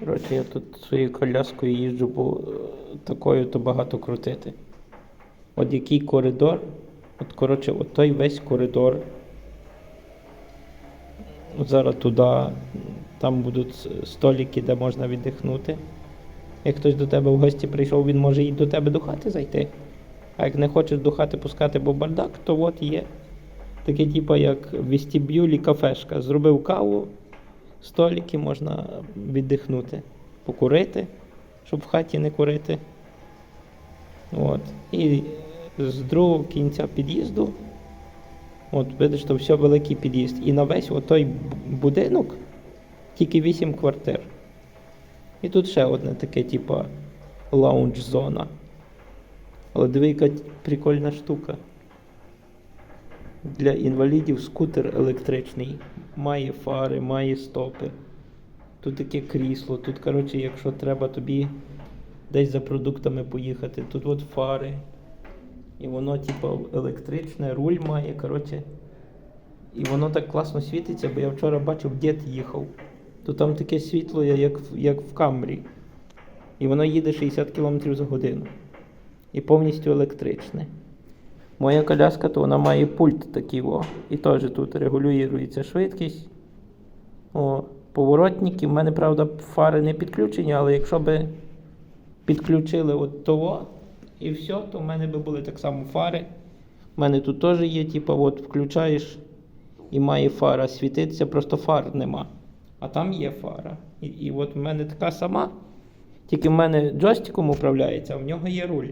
Коротше, я тут своєю коляскою їжджу, бо е, такою то багато крутити. От який коридор, от коротше, от той весь коридор. Зараз туди, там будуть столики, де можна віддихнути. Як хтось до тебе в гості прийшов, він може і до тебе до хати зайти. А як не хочеш до хати пускати, бо бардак, то от є. Таке, типу, як вестибюлі кафешка. Зробив каву, столики можна віддихнути, покурити, щоб в хаті не курити. От. І з другого кінця під'їзду, от видиш, то все великий під'їзд. І на весь отой будинок тільки 8 квартир. І тут ще одне таке, типа лаунж-зона. Але диви, яка прикольна штука. Для інвалідів скутер електричний. Має фари, має стопи. Тут таке крісло. Тут, коротше, якщо треба тобі десь за продуктами поїхати, тут от фари. І воно, типу, електричне, руль має, коротше. І воно так класно світиться, бо я вчора бачив, дід їхав. То там таке світло, як, як в Камрі. І воно їде 60 км за годину. І повністю електричне. Моя коляска, то вона має пульт такий, о. І теж тут регулюється швидкість. О, поворотники. В мене, правда, фари не підключені, але якщо би підключили от того і все, то в мене би були так само фари. У мене тут теж є, типу, от включаєш і має фара світитися, просто фар нема. А там є фара. І, і от в мене така сама, тільки в мене джойстиком управляється, а в нього є руль.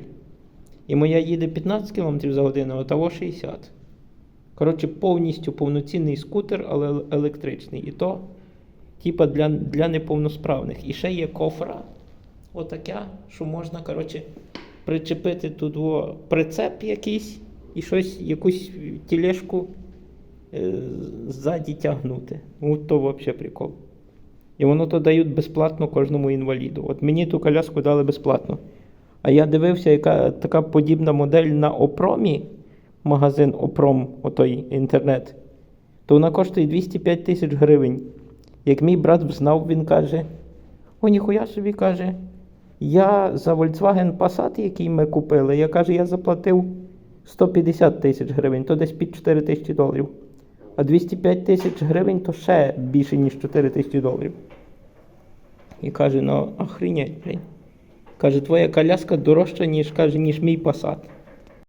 І моя їде 15 км за годину, а того 60. Коротше, повністю повноцінний скутер, але електричний. І то, типа, для, для неповносправних. І ще є кофра, отака, що можна, коротше, причепити тут о, прицеп якийсь і щось, якусь тілешку е, ззаді тягнути. От то взагалі прикол. І воно то дають безплатно кожному інваліду. От мені ту коляску дали безплатно. А я дивився, яка така подібна модель на Опромі, магазин Опром, отой інтернет, то вона коштує 205 тисяч гривень. Як мій брат знав, він каже: О, ніхуя собі каже, я за Volkswagen Passat, який ми купили, я каже, я заплатив 150 тисяч гривень, то десь під 4 тисячі доларів. А 205 тисяч гривень то ще більше, ніж 4 тисячі доларів. І каже, ну охренеть, блін. Каже, твоя коляска дорожча, ніж каже, ніж мій Passat.